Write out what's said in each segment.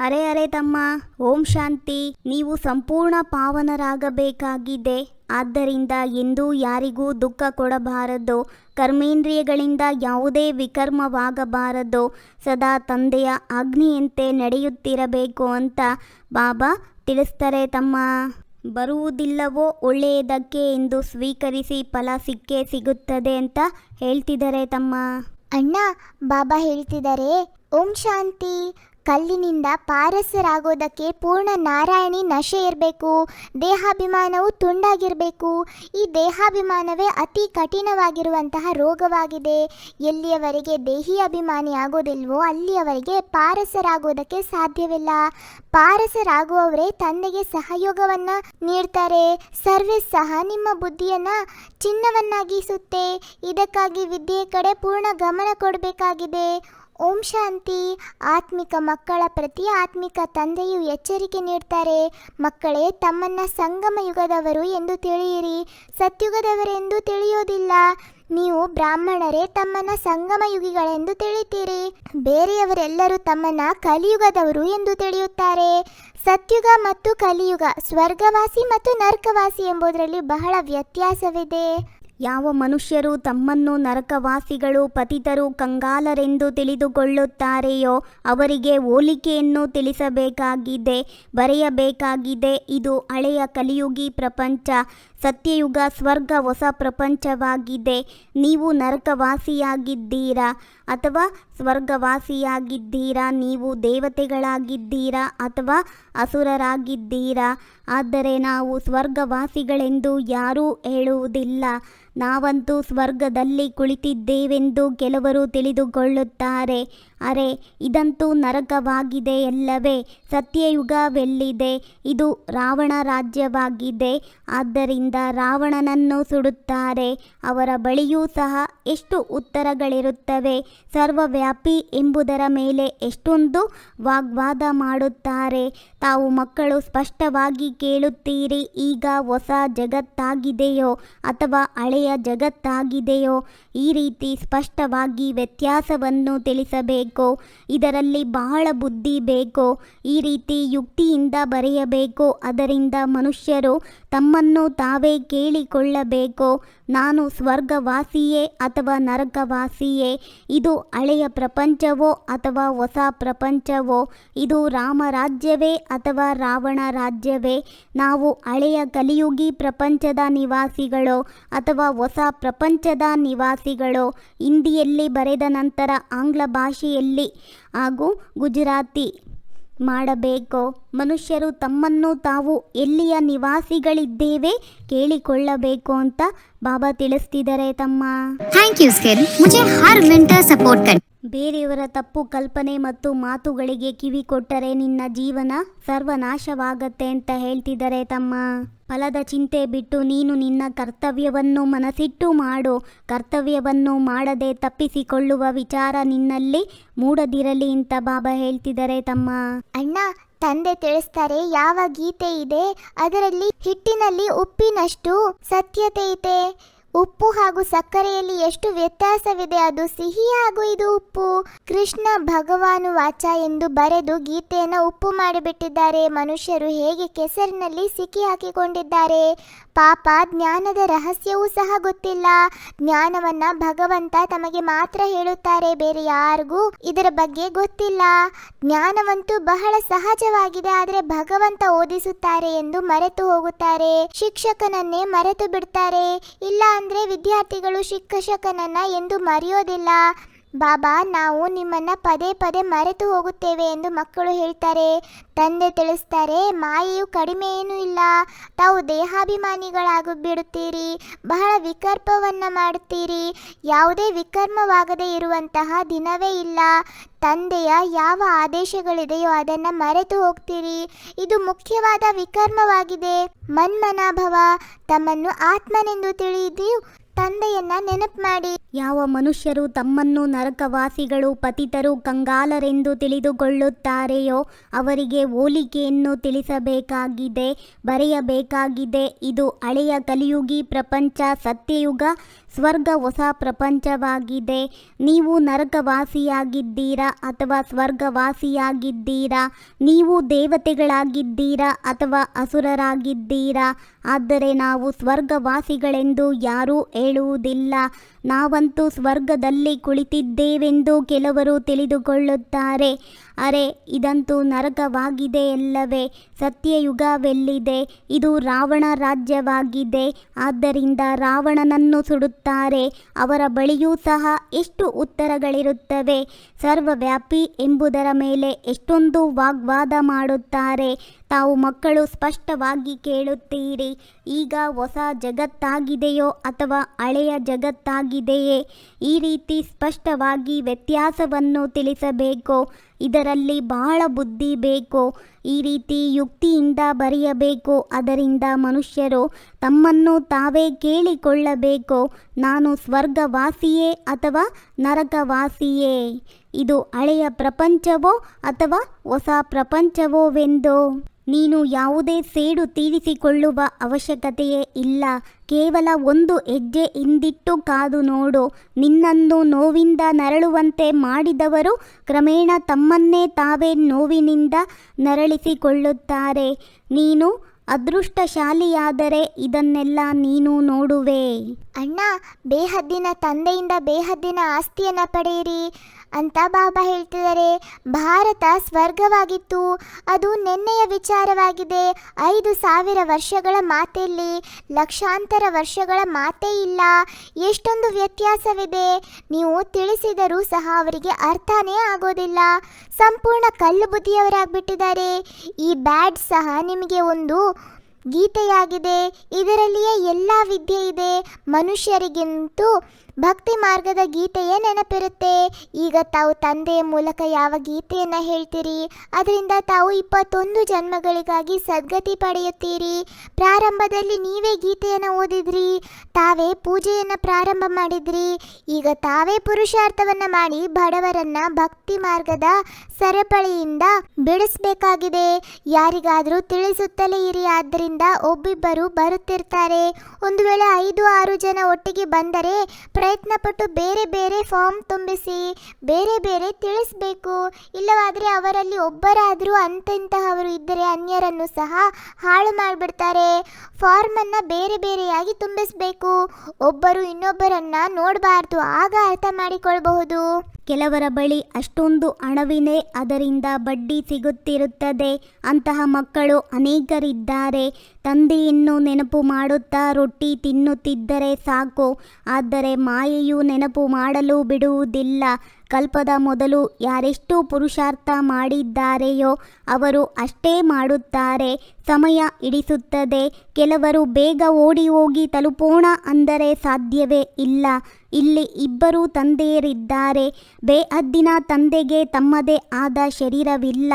ಅರೆ ಅರೆ ತಮ್ಮ, ಓಂ ಶಾಂತಿ. ನೀವು ಸಂಪೂರ್ಣ ಪಾವನರಾಗಬೇಕಾಗಿದೆ. ಆದ್ದರಿಂದ ಎಂದೂ ಯಾರಿಗೂ ದುಃಖ ಕೊಡಬಾರದು. ಕರ್ಮೇಂದ್ರಿಯಗಳಿಂದ ಯಾವುದೇ ವಿಕರ್ಮವಾಗಬಾರದು. ಸದಾ ತಂದೆಯ ಅಗ್ನಿಯಂತೆ ನಡೆಯುತ್ತಿರಬೇಕು ಅಂತ ಬಾಬಾ ತಿಳಿಸ್ತಾರೆ ತಮ್ಮ. ಬರುವುದಿಲ್ಲವೋ ಒಳ್ಳೆಯದಕ್ಕೆ ಎಂದು ಸ್ವೀಕರಿಸಿ ಫಲ ಸಿಕ್ಕೇ ಸಿಗುತ್ತದೆ ಅಂತ ಹೇಳ್ತಿದ್ದಾರೆ ತಮ್ಮ. ಅಣ್ಣ, ಬಾಬಾ ಹೇಳ್ತಿದ್ದಾರೆ, ಓಂ ಶಾಂತಿ. ಕಲ್ಲಿನಿಂದ ಪಾರಸರಾಗೋದಕ್ಕೆ ಪೂರ್ಣ ನಾರಾಯಣಿ ನಶೆ ಇರಬೇಕು ದೇಹಾಭಿಮಾನವು ತುಂಡಾಗಿರಬೇಕು. ಈ ದೇಹಾಭಿಮಾನವೇ ಅತಿ ಕಠಿಣವಾಗಿರುವಂತಹ ರೋಗವಾಗಿದೆ. ಎಲ್ಲಿಯವರೆಗೆ ದೇಹಿ ಅಭಿಮಾನಿ ಆಗೋದಿಲ್ವೋ ಅಲ್ಲಿಯವರೆಗೆ ಪಾರಸರಾಗೋದಕ್ಕೆ ಸಾಧ್ಯವಿಲ್ಲ. ಪಾರಸರಾಗುವವರೇ ತಂದೆಗೆ ಸಹಯೋಗವನ್ನು ನೀಡ್ತಾರೆ. ಸರ್ವೇ ಸಹ ನಿಮ್ಮ ಬುದ್ಧಿಯನ್ನು ಚಿನ್ನವನ್ನಾಗಿಸುತ್ತೆ. ಇದಕ್ಕಾಗಿ ವಿದ್ಯೆಯ ಕಡೆ ಪೂರ್ಣ ಗಮನ ಕೊಡಬೇಕಾಗಿದೆ. ಓಂ ಶಾಂತಿ. ಆತ್ಮಿಕ ಮಕ್ಕಳ ಪ್ರತಿ ಆತ್ಮಿಕ ತಂದೆಯು ಎಚ್ಚರಿಕೆ ನೀಡ್ತಾರೆ. ಮಕ್ಕಳೇ, ತಮ್ಮನ್ನ ಸಂಗಮ ಯುಗದವರು ಎಂದು ತಿಳಿಯಿರಿ. ಸತ್ಯುಗದವರೆಂದು ತಿಳಿಯೋದಿಲ್ಲ. ನೀವು ಬ್ರಾಹ್ಮಣರೇ, ತಮ್ಮನ್ನ ಸಂಗಮ ಯುಗಿಗಳೆಂದು ತಿಳಿತೀರಿ. ಬೇರೆಯವರೆಲ್ಲರೂ ತಮ್ಮನ್ನ ಕಲಿಯುಗದವರು ಎಂದು ತಿಳಿಯುತ್ತಾರೆ. ಸತ್ಯುಗ ಮತ್ತು ಕಲಿಯುಗ, ಸ್ವರ್ಗವಾಸಿ ಮತ್ತು ನರ್ಕವಾಸಿ ಎಂಬುದರಲ್ಲಿ ಬಹಳ ವ್ಯತ್ಯಾಸವಿದೆ. ಯಾವ ಮನುಷ್ಯರು ತಮ್ಮನ್ನು ನರಕವಾಸಿಗಳು, ಪತಿತರು ಕಂಗಾಲರೆಂದು ತಿಳಿದುಕೊಳ್ಳುತ್ತಾರೆಯೋ ಅವರಿಗೆ ಹೋಲಿಕೆಯನ್ನು ತಿಳಿಸಬೇಕಾಗಿದೆ, ಬರೆಯಬೇಕಾಗಿದೆ. ಇದು ಹಳೆಯ ಕಲಿಯುಗಿ ಪ್ರಪಂಚ. ಸತ್ಯಯುಗ ಸ್ವರ್ಗ ಹೊಸ ಪ್ರಪಂಚವಾಗಿದೆ. ನೀವು ನರಕವಾಸಿಯಾಗಿದ್ದೀರಾ ಅಥವಾ ಸ್ವರ್ಗವಾಸಿಯಾಗಿದ್ದೀರಾ? ನೀವು ದೇವತೆಗಳಾಗಿದ್ದೀರಾ ಅಥವಾ ಅಸುರರಾಗಿದ್ದೀರಾ? ಆದರೆ ನಾವು ಸ್ವರ್ಗವಾಸಿಗಳೆಂದು ಯಾರೂ ಹೇಳುವುದಿಲ್ಲ. ನಾವಂತೂ ಸ್ವರ್ಗದಲ್ಲಿ ಕುಳಿತಿದ್ದೇವೆಂದು ಕೆಲವರು ತಿಳಿದುಕೊಳ್ಳುತ್ತಾರೆ. ಅರೆ, ಇದಂತೂ ನರಕವಾಗಿದೆ ಎಲ್ಲವೇ, ಸತ್ಯಯುಗವೆಲ್ಲಿದೆ, ಇದು ರಾವಣ ರಾಜ್ಯವಾಗಿದೆ, ಆದ್ದರಿಂದ ರಾವಣನನ್ನು ಸುಡುತ್ತಾರೆ, ಅವರ ಬಳಿಯೂ ಸಹ ಎಷ್ಟು ಉತ್ತರಗಳಿರುತ್ತವೆ, ಸರ್ವವ್ಯಾಪಿ ಎಂಬುದರ ಮೇಲೆ ಎಷ್ಟೊಂದು ವಾಗ್ವಾದ ಮಾಡುತ್ತಾರೆ, ತಾವು ಮಕ್ಕಳು ಸ್ಪಷ್ಟವಾಗಿ ಕೇಳುತ್ತೀರಿ, ಈಗ ಹೊಸ ಜಗತ್ತಾಗಿದೆಯೋ, ಅಥವಾ ಹಳೆಯ ಜಗತ್ತಾಗಿದೆಯೋ, ಈ ರೀತಿ ಸ್ಪಷ್ಟವಾಗಿ ವ್ಯತ್ಯಾಸವನ್ನು ತಿಳಿಸಬೇಕು. ಇದರಲ್ಲಿ ಬಹಳ ಬುದ್ಧಿ ಬೇಕೋ. ಈ ರೀತಿ ಯುಕ್ತಿಯಿಂದ ಬರೆಯಬೇಕು. ಅದರಿಂದ ಮನುಷ್ಯರು ತಮ್ಮನ್ನು ತಾವೇ ಕೇಳಿಕೊಳ್ಳಬೇಕು? ನಾನು ಸ್ವರ್ಗವಾಸಿಯೇ ಅಥವಾ ನರಕವಾಸಿಯೇ? ಇದು ಹಳೆಯ ಪ್ರಪಂಚವೋ ಅಥವಾ ಹೊಸ ಪ್ರಪಂಚವೋ? ಇದು ರಾಮರಾಜ್ಯವೇ ಅಥವಾ ರಾವಣ ರಾಜ್ಯವೇ? ನಾವು ಹಳೆಯ ಕಲಿಯುಗಿ ಪ್ರಪಂಚದ ನಿವಾಸಿಗಳು ಅಥವಾ ಹೊಸ ಪ್ರಪಂಚದ ನಿವಾಸಿಗಳು? ಹಿಂದಿಯಲ್ಲಿ ಬರೆದ ನಂತರ ಆಂಗ್ಲ ಭಾಷೆಯಲ್ಲಿ ಹಾಗೂ ಗುಜರಾತಿ ಮಾಡಬೇಕೋ? ಮನುಷ್ಯರು ತಮ್ಮನ್ನು ತಾವು ಎಲ್ಲಿಯ ನಿವಾಸಿಗಳಿದ್ದೇವೆ ಕೇಳಿಕೊಳ್ಳಬೇಕು ಅಂತ ಬಾಬಾ ತಿಳಿಸ್ತಿದ್ದಾರೆ ತಮ್ಮ. ಥ್ಯಾಂಕ್ ಯು ಸ್ಕಿಲ್ ಮುಜೆ ಹರ್ ವಿಂಟರ್ ಸಪೋರ್ಟ್ ಕರ್ ಬೇರೆಯವರ ತಪ್ಪು ಕಲ್ಪನೆ ಮತ್ತು ಮಾತುಗಳಿಗೆ ಕಿವಿ ಕೊಟ್ಟರೆ ನಿನ್ನ ಜೀವನ ಸರ್ವನಾಶವಾಗತ್ತೆ ಅಂತ ಹೇಳ್ತಿದ್ದಾರೆ ತಮ್ಮ. ಫಲದ ಚಿಂತೆ ಬಿಟ್ಟು ನೀನು ನಿನ್ನ ಕರ್ತವ್ಯವನ್ನು ಮನಸಿಟ್ಟು ಮಾಡು. ಕರ್ತವ್ಯವನ್ನು ಮಾಡದೆ ತಪ್ಪಿಸಿಕೊಳ್ಳುವ ವಿಚಾರ ನಿನ್ನಲ್ಲಿ ಮೂಡದಿರಲಿ ಅಂತ ಬಾಬಾ ಹೇಳ್ತಿದ್ದಾರೆ ತಮ್ಮ. ಅಣ್ಣ, ತಂದೆ ತಿಳಿಸ್ತಾರೆ, ಯಾವ ಗೀತೆ ಇದೆ? ಅದರಲ್ಲಿ ಹಿಟ್ಟಿನಲ್ಲಿ ಉಪ್ಪಿನಷ್ಟು ಸತ್ಯತೆ ಇದೆ. ಉಪ್ಪು ಹಾಗೂ ಸಕ್ಕರೆಯಲ್ಲಿ ಎಷ್ಟು ವ್ಯತ್ಯಾಸವಿದೆ ಅದು ಸಿಹಿ ಹಾಗೂ ಇದು ಉಪ್ಪು. ಕೃಷ್ಣ ಭಗವಾನು ವಾಚ ಎಂದು ಬರೆದು ಗೀತೆಯನ್ನ ಉಪ್ಪು ಮಾಡಿಬಿಟ್ಟಿದ್ದಾರೆ. ಮನುಷ್ಯರು ಹೇಗೆ ಕೆಸರಿನಲ್ಲಿ ಸಿಕ್ಕಿ ಹಾಕಿಕೊಂಡಿದ್ದಾರೆ? ಪಾಪ, ಜ್ಞಾನದ ರಹಸ್ಯವೂ ಸಹ ಗೊತ್ತಿಲ್ಲ. ಜ್ಞಾನವನ್ನ ಭಗವಂತ ತಮಗೆ ಮಾತ್ರ ಹೇಳುತ್ತಾರೆ, ಬೇರೆ ಯಾರಿಗೂ ಇದರ ಬಗ್ಗೆ ಗೊತ್ತಿಲ್ಲ. ಜ್ಞಾನವಂತೂ ಬಹಳ ಸಹಜವಾಗಿದೆ, ಆದರೆ ಭಗವಂತ ಓದಿಸುತ್ತಾರೆ ಎಂದು ಮರೆತು ಹೋಗುತ್ತಾರೆ. ಶಿಕ್ಷಕನನ್ನೇ ಮರೆತು ಬಿಡ್ತಾರೆ. ಇಲ್ಲ ಅಂದ್ರೆ ವಿದ್ಯಾರ್ಥಿಗಳು ಶಿಕ್ಷಕನನ್ನ ಎಂದು ಮರೆಯೋದಿಲ್ಲ. ಬಾಬಾ, ನಾವು ನಿಮ್ಮನ್ನ ಪದೇ ಪದೇ ಮರೆತು ಹೋಗುತ್ತೇವೆ ಎಂದು ಮಕ್ಕಳು ಹೇಳ್ತಾರೆ. ತಂದೆ ತಿಳಿಸ್ತಾರೆ, ಮಾಯೆಯು ಕಡಿಮೆ ಏನೂ ಇಲ್ಲ. ತಾವು ದೇಹಾಭಿಮಾನಿಗಳಾಗಿ ಬಿಡುತ್ತೀರಿ. ಬಹಳ ವಿಕರ್ಪವನ್ನ ಮಾಡುತ್ತೀರಿ. ಯಾವುದೇ ವಿಕರ್ಮವಾಗದೇ ಇರುವಂತಹ ದಿನವೇ ಇಲ್ಲ. ತಂದೆಯ ಯಾವ ಆದೇಶಗಳಿದೆಯೋ ಅದನ್ನು ಮರೆತು ಹೋಗ್ತೀರಿ. ಇದು ಮುಖ್ಯವಾದ ವಿಕರ್ಮವಾಗಿದೆ. ಮನ್ಮನಾಭವ, ತಮ್ಮನ್ನು ಆತ್ಮನೆಂದು ತಿಳಿದು ತಂದೆಯನ್ನ ನೆನಪು ಮಾಡಿ. ಯಾವ ಮನುಷ್ಯರು ತಮ್ಮನ್ನು ನರಕವಾಸಿಗಳು, ಪತಿತರು ಕಂಗಾಲರೆಂದು ತಿಳಿದುಕೊಳ್ಳುತ್ತಾರೆಯೋ ಅವರಿಗೆ ಹೋಲಿಕೆಯನ್ನು ತಿಳಿಸಬೇಕಾಗಿದೆ, ಬರೆಯಬೇಕಾಗಿದೆ. ಇದು ಹಳೆಯ ಕಲಿಯುಗಿ ಪ್ರಪಂಚ, ಸತ್ಯಯುಗ, ಸ್ವರ್ಗ ಹೊಸ ಪ್ರಪಂಚವಾಗಿದೆ. ನೀವು ನರಕವಾಸಿಯಾಗಿದ್ದೀರಾ ಅಥವಾ ಸ್ವರ್ಗವಾಸಿಯಾಗಿದ್ದೀರಾ? ನೀವು ದೇವತೆಗಳಾಗಿದ್ದೀರಾ ಅಥವಾ ಅಸುರರಾಗಿದ್ದೀರಾ? ಆದರೆ ನಾವು ಸ್ವರ್ಗವಾಸಿಗಳೆಂದು ಯಾರೂ ಹೇಳುವುದಿಲ್ಲ. ನಾವಂತೂ ಸ್ವರ್ಗದಲ್ಲಿ ಕುಳಿತಿದ್ದೇವೆಂದು ಕೆಲವರು ತಿಳಿದುಕೊಳ್ಳುತ್ತಾರೆ. ಅರೆ, ಇದಂತೂ ನರಕವಾಗಿದೆಯಲ್ಲವೇ ಸತ್ಯಯುಗವೆಲ್ಲಿದೆ? ಇದು ರಾವಣ ರಾಜ್ಯವಾಗಿದೆ. ಆದ್ದರಿಂದ ರಾವಣನನ್ನು ಸುಡುತ್ತಾರೆ. ಅವರ ಬಳಿಯೂ ಸಹ ಎಷ್ಟು ಉತ್ತರಗಳಿರುತ್ತವೆ? ಸರ್ವವ್ಯಾಪಿ ಎಂಬುದರ ಮೇಲೆ ಎಷ್ಟೊಂದು ವಾಗ್ವಾದ ಮಾಡುತ್ತಾರೆ. ತಾವು ಮಕ್ಕಳು ಸ್ಪಷ್ಟವಾಗಿ ಕೇಳುತ್ತೀರಿ, ಈಗ ಹೊಸ ಜಗತ್ತಾಗಿದೆಯೋ ಅಥವಾ ಹಳೆಯ ಜಗತ್ತಾಗಿದೆಯೇ? ಈ ರೀತಿ ಸ್ಪಷ್ಟವಾಗಿ ವ್ಯತ್ಯಾಸವನ್ನು ತಿಳಿಸಬೇಕು? ಇದರಲ್ಲಿ ಬಹಳ ಬುದ್ಧಿ ಬೇಕು? ಈ ರೀತಿ ಯುಕ್ತಿಯಿಂದ ಬರೆಯಬೇಕು? ಅದರಿಂದ ಮನುಷ್ಯರು ತಮ್ಮನ್ನು ತಾವೇ ಕೇಳಿಕೊಳ್ಳಬೇಕು? ನಾನು ಸ್ವರ್ಗವಾಸಿಯೇ ಅಥವಾ ನರಕವಾಸಿಯೇ? ಇದು ಹಳೆಯ ಪ್ರಪಂಚವೋ ಅಥವಾ ಹೊಸ ಪ್ರಪಂಚವೋವೆಂದು? ನೀನು ಯಾವುದೇ ಸೇಡು ತೀರಿಸಿಕೊಳ್ಳುವ ಅವಶ್ಯಕತೆಯೇ ಇಲ್ಲ. ಕೇವಲ ಒಂದು ಹೆಜ್ಜೆ ಹಿಂದಿಟ್ಟು ಕಾದು ನೋಡು. ನಿನ್ನನ್ನು ನೋವಿಂದ ನರಳುವಂತೆ ಮಾಡಿದವರು ಕ್ರಮೇಣ ತಮ್ಮನ್ನೇ ತಾವೇ ನೋವಿನಿಂದ ನರಳಿಸಿಕೊಳ್ಳುತ್ತಾರೆ. ನೀನು ಅದೃಷ್ಟಶಾಲಿಯಾದರೆ ಇದನ್ನೆಲ್ಲ ನೀನು ನೋಡುವೆ. ಅಣ್ಣ, ಬೇಹದ್ದಿನ ತಂದೆಯಿಂದ ಬೇಹದ್ದಿನ ಆಸ್ತಿಯನ್ನು ಪಡೆಯಿರಿ. ಅಂತ ಬಾಬಾ ಹೇಳ್ತಿದ್ದಾರೆ. ಭಾರತ ಸ್ವರ್ಗವಾಗಿತ್ತು. ಅದು ನಿನ್ನೆಯ ವಿಚಾರವಾಗಿದೆ. ಐದು ಸಾವಿರ ವರ್ಷಗಳ ಮಾತೆಯಲ್ಲಿ, ಲಕ್ಷಾಂತರ ವರ್ಷಗಳ ಮಾತೇ ಇಲ್ಲ. ಎಷ್ಟೊಂದು ವ್ಯತ್ಯಾಸವಿದೆ. ನೀವು ತಿಳಿಸಿದರೂ ಸಹ ಅವರಿಗೆ ಅರ್ಥನೇ ಆಗೋದಿಲ್ಲ. ಸಂಪೂರ್ಣ ಕಲ್ಲು ಬುದ್ಧಿಯವರಾಗ್ಬಿಟ್ಟಿದ್ದಾರೆ. ಈ ಬ್ಯಾಡ್ ಸಹ ನಿಮಗೆ ಒಂದು ಗೀತೆಯಾಗಿದೆ. ಇದರಲ್ಲಿಯೇ ಎಲ್ಲ ವಿದ್ಯೆ ಇದೆ. ಮನುಷ್ಯರಿಗಿಂತೂ ಭಕ್ತಿ ಮಾರ್ಗದ ಗೀತೆಯೇ ನೆನಪಿರುತ್ತೆ. ಈಗ ತಾವು ತಂದೆಯ ಮೂಲಕ ಯಾವ ಗೀತೆಯನ್ನ ಹೇಳ್ತೀರಿ? ಅದರಿಂದ ತಾವು ಇಪ್ಪತ್ತೊಂದು ಜನ್ಮಗಳಿಗಾಗಿ ಸದ್ಗತಿ ಪಡೆಯುತ್ತೀರಿ. ಪ್ರಾರಂಭದಲ್ಲಿ ನೀವೇ ಗೀತೆಯನ್ನ ಓದಿದ್ರಿ. ತಾವೇ ಪೂಜೆಯನ್ನು ಪ್ರಾರಂಭ ಮಾಡಿದ್ರಿ. ಈಗ ತಾವೇ ಪುರುಷಾರ್ಥವನ್ನ ಮಾಡಿ ಬಡವರನ್ನ ಭಕ್ತಿ ಮಾರ್ಗದ ಸರಪಳಿಯಿಂದ ಬಿಡಿಸಬೇಕಾಗಿದೆ. ಯಾರಿಗಾದರೂ ತಿಳಿಸುತ್ತಲೇ ಇರಿ. ಆದ್ದರಿಂದ ಒಬ್ಬಿಬ್ಬರು ಬರುತ್ತಿರ್ತಾರೆ. ಒಂದು ವೇಳೆ ಐದು ಆರು ಜನ ಒಟ್ಟಿಗೆ ಬಂದರೆ ಪ್ರಯತ್ನಪಟ್ಟು ಬೇರೆ ಬೇರೆ ಫಾರ್ಮ್ ತುಂಬಿಸಿ, ಬೇರೆ ಬೇರೆ ತಿಳಿಸ್ಬೇಕು. ಇಲ್ಲವಾದರೆ ಅವರಲ್ಲಿ ಒಬ್ಬರಾದರೂ ಅಂತೆಂತಹವರು ಇದ್ದರೆ ಅನ್ಯರನ್ನು ಸಹ ಹಾಳು ಮಾಡಿಬಿಡ್ತಾರೆ. ಫಾರ್ಮನ್ನು ಬೇರೆ ಬೇರೆಯಾಗಿ ತುಂಬಿಸಬೇಕು. ಒಬ್ಬರು ಇನ್ನೊಬ್ಬರನ್ನು ನೋಡಬಾರ್ದು. ಆಗ ಅರ್ಥ ಮಾಡಿಕೊಳ್ಬಹುದು. ಕೆಲವರ ಬಳಿ ಅಷ್ಟೊಂದು ಹಣವಿದೆ ಅದರಿಂದ ಬಡ್ಡಿ ಸಿಗುತ್ತಿರುತ್ತದೆ. ಅಂತಹ ಮಕ್ಕಳು ಅನೇಕರಿದ್ದಾರೆ. ತಂದೆಯನ್ನು ನೆನಪು ಮಾಡುತ್ತಾ ರೊಟ್ಟಿ ತಿನ್ನುತ್ತಿದ್ದರೆ ಸಾಕು. ಆದರೆ ಮಾಯೆಯು ನೆನಪು ಮಾಡಲು ಬಿಡುವುದಿಲ್ಲ. ಕಲ್ಪದ ಮೊದಲು ಯಾರೆಷ್ಟು ಪುರುಷಾರ್ಥ ಮಾಡಿದ್ದಾರೆಯೋ ಅವರು ಅಷ್ಟೇ ಮಾಡುತ್ತಾರೆ. ಸಮಯ ಇಡಿಸುತ್ತದೆ ಕೆಲವರು ಬೇಗ ಓಡಿ ಹೋಗಿ ತಲುಪೋಣ ಅಂದರೆ ಸಾಧ್ಯವೇ ಇಲ್ಲ. ಇಲ್ಲಿ ಇಬ್ಬರು ತಂದೆಯರಿದ್ದಾರೆ. ಬೇಹದ್ದಿನ ತಂದೆಗೆ ತಮ್ಮದೇ ಆದ ಶರೀರವಿಲ್ಲ.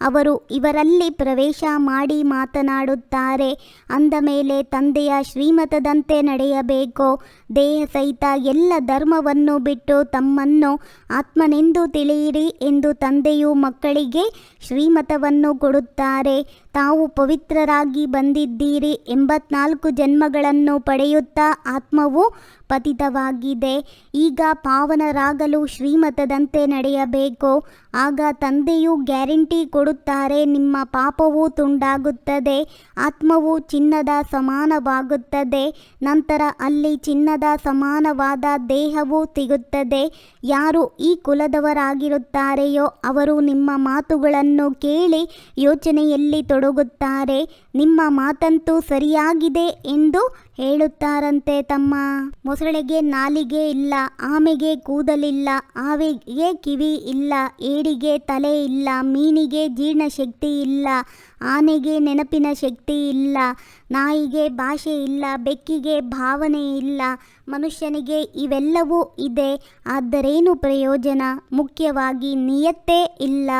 ಅವರು ಇವರಲ್ಲಿ ಪ್ರವೇಶ ಮಾಡಿ ಮಾತನಾಡುತ್ತಾರೆ. ಅಂದ ಮೇಲೆ ತಂದೆಯ ಶ್ರೀಮತದಂತೆ ನಡೆಯಬೇಕು? ದೇಹ ಸಹಿತ ಎಲ್ಲ ಧರ್ಮವನ್ನು ಬಿಟ್ಟು ತಮ್ಮನ್ನು ಆತ್ಮನೆಂದು ತಿಳಿಯಿರಿ ಎಂದು ತಂದೆಯು ಮಕ್ಕಳಿಗೆ ಶ್ರೀಮತವನ್ನು ಕೊಡುತ್ತಾರೆ. ತಾವು ಪವಿತ್ರರಾಗಿ ಬಂದಿದ್ದೀರಿ ಎಂಬತ್ನಾಲ್ಕು ಜನ್ಮಗಳನ್ನು ಪಡೆಯುತ್ತಾ ಆತ್ಮವು ಪತಿತವಾಗಿದೆ. ಈಗ ಪಾವನರಾಗಲು ಶ್ರೀಮತದಂತೆ ನಡೆಯಬೇಕು. ಆಗ ತಂದೆಯು ಗ್ಯಾರಂಟಿ ಕೊಡುತ್ತಾರೆ, ನಿಮ್ಮ ಪಾಪವು ತುಂಡಾಗುತ್ತದೆ, ಆತ್ಮವು ಚಿನ್ನದ ಸಮಾನವಾಗುತ್ತದೆ, ನಂತರ ಅಲ್ಲಿ ಚಿನ್ನದ ಸಮಾನವಾದ ದೇಹವು ಸಿಗುತ್ತದೆ. ಯಾರು ಕುಲದವರಾಗಿರುತ್ತಾರೆಯೋ ಅವರು ನಿಮ್ಮ ಮಾತುಗಳನ್ನು ಕೇಳಿ ಯೋಚನೆಯಲ್ಲಿ ತೊಡಗುತ್ತಾರೆ. ನಿಮ್ಮ ಮಾತಂತೂ ಸರಿಯಾಗಿದೆ ಎಂದು ಹೇಳುತ್ತಾರಂತೆ ತಮ್ಮ ಮೊಸಳೆಗೆ ನಾಲಿಗೆ ಇಲ್ಲ, ಆಮೆಗೆ ಕೂದಲಿಲ್ಲ, ಆವೆಗೆ ಕಿವಿ ಇಲ್ಲ, ಏಡಿಗೆ ತಲೆ ಇಲ್ಲ, ಮೀನಿಗೆ ಜೀರ್ಣಶಕ್ತಿ ಇಲ್ಲ ಆನೆಗೆ ನೆನಪಿನ ಶಕ್ತಿ ಇಲ್ಲ, ನಾಯಿಗೆ ಭಾಷೆ ಇಲ್ಲ, ಬೆಕ್ಕಿಗೆ ಭಾವನೆ ಇಲ್ಲ, ಮನುಷ್ಯನಿಗೆ ಇವೆಲ್ಲವೂ ಇದೆ, ಆದ್ದರೇನು ಪ್ರಯೋಜನ? ಮುಖ್ಯವಾಗಿ ನಿಯತ್ತೇ ಇಲ್ಲ.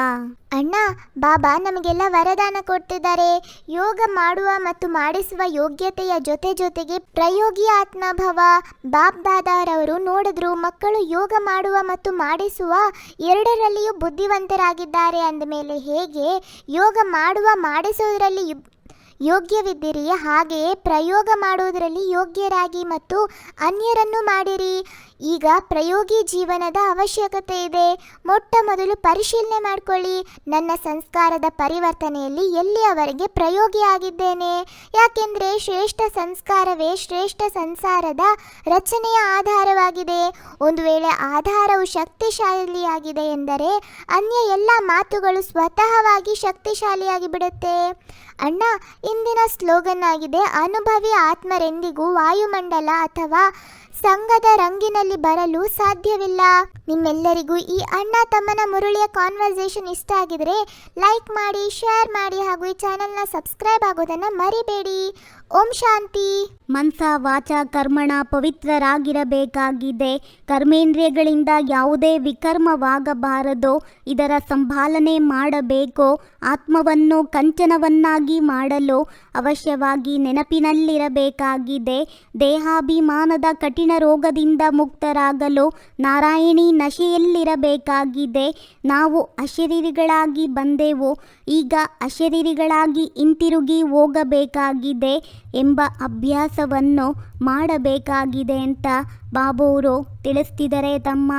ಅಣ್ಣ, ಬಾಬಾ ನಮಗೆಲ್ಲ ವರದಾನ ಕೊಡ್ತಿದ್ದಾರೆ. ಯೋಗ ಮಾಡುವ ಮತ್ತು ಮಾಡಿಸುವ ಯೋಗ್ಯತೆಯ ಜೊತೆ ಜೊತೆಗೆ ಪ್ರಯೋಗಿ ಆತ್ಮಭವ. ಬಾಬ್ ದಾದಾರವರು ನೋಡಿದ್ರು, ಮಕ್ಕಳು ಯೋಗ ಮಾಡುವ ಮತ್ತು ಮಾಡಿಸುವ ಎರಡರಲ್ಲಿಯೂ ಬುದ್ಧಿವಂತರಾಗಿದ್ದಾರೆ ಅಂದಮೇಲೆ ಹೇಗೆ ಯೋಗ ಮಾಡುವ, ಮಾಡಿಸುವುದರಲ್ಲಿ ಯೋಗ್ಯವಿದ್ದಿರಿ, ಹಾಗೆಯೇ ಪ್ರಯೋಗ ಮಾಡುವುದರಲ್ಲಿ ಯೋಗ್ಯರಾಗಿ ಮತ್ತು ಅನ್ಯರನ್ನು ಮಾಡಿರಿ. ಈಗ ಪ್ರಯೋಗಿ ಜೀವನದ ಅವಶ್ಯಕತೆ ಇದೆ. ಮೊಟ್ಟ ಮೊದಲು ಪರಿಶೀಲನೆ ಮಾಡಿಕೊಳ್ಳಿ. ನನ್ನ ಸಂಸ್ಕಾರದ ಪರಿವರ್ತನೆಯಲ್ಲಿ ಎಲ್ಲಿಯವರೆಗೆ ಪ್ರಯೋಗಿ ಆಗಿದ್ದೇನೆ? ಯಾಕೆಂದರೆ ಶ್ರೇಷ್ಠ ಸಂಸ್ಕಾರವೇ ಶ್ರೇಷ್ಠ ಸಂಸಾರದ ರಚನೆಯ ಆಧಾರವಾಗಿದೆ. ಒಂದು ವೇಳೆ ಆಧಾರವು ಶಕ್ತಿಶಾಲಿಯಾಗಿದೆ ಎಂದರೆ ಅನ್ಯ ಎಲ್ಲ ಮಾತುಗಳು ಸ್ವತಃವಾಗಿ ಶಕ್ತಿಶಾಲಿಯಾಗಿ ಬಿಡುತ್ತೆ. ಅಣ್ಣ ಇಂದಿನ ಸ್ಲೋಗನ್ ಆಗಿದೆ ಅನುಭವಿ ಆತ್ಮರೆಂದಿಗೂ ವಾಯುಮಂಡಲ ಅಥವಾ ಸಂಘದ ರಂಗಿನಲ್ಲಿ ಬರಲು ಸಾಧ್ಯವಿಲ್ಲ. ನಿಮ್ಮೆಲ್ಲರಿಗೂ ಈ ಅಣ್ಣ ತಮ್ಮನ ಮುರುಳಿಯ ಕಾನ್ವರ್ಸೇಷನ್ ಇಷ್ಟ ಆಗಿದ್ರೆ ಲೈಕ್ ಮಾಡಿ ಶೇರ್ ಮಾಡಿ ಹಾಗೂ ಈ ಚಾನೆಲ್ನ ಸಬ್ಸ್ಕ್ರೈಬ್ ಆಗೋದನ್ನ ಮರಿಬೇಡಿ. ಓಂ ಶಾಂತಿ. ಮನ್ಸ, ವಾಚ, ಕರ್ಮಣ ಪವಿತ್ರರಾಗಿರಬೇಕಾಗಿದೆ. ಕರ್ಮೇಂದ್ರಿಯಗಳಿಂದ ಯಾವುದೇ ವಿಕರ್ಮವಾಗಬಾರದು. ಇದರ ಸಂಭಾಲನೆ ಮಾಡಬೇಕು. ಆತ್ಮವನ್ನು ಕಂಚನವನ್ನಾಗಿ ಮಾಡಲು ಅವಶ್ಯವಾಗಿ ನೆನಪಿನಲ್ಲಿರಬೇಕಾಗಿದೆ. ದೇಹಾಭಿಮಾನದ ಕಠಿಣ ರೋಗದಿಂದ ಮುಕ್ತರಾಗಲು ನಾರಾಯಣಿ ನಶೆಯಲ್ಲಿರಬೇಕಾಗಿದೆ. ನಾವು ಅಶರೀರಿಗಳಾಗಿ ಬಂದೆವು, ಈಗ ಅಶರೀರಿಗಳಾಗಿ ಹಿಂತಿರುಗಿ ಹೋಗಬೇಕಾಗಿದೆ ಎಂಬ ಅಭ್ಯಾಸವನ್ನು ಮಾಡಬೇಕಾಗಿದೆ ಅಂತ ಬಾಬುವರು ತಿಳಿಸ್ತಿದ್ದಾರೆ ತಮ್ಮ.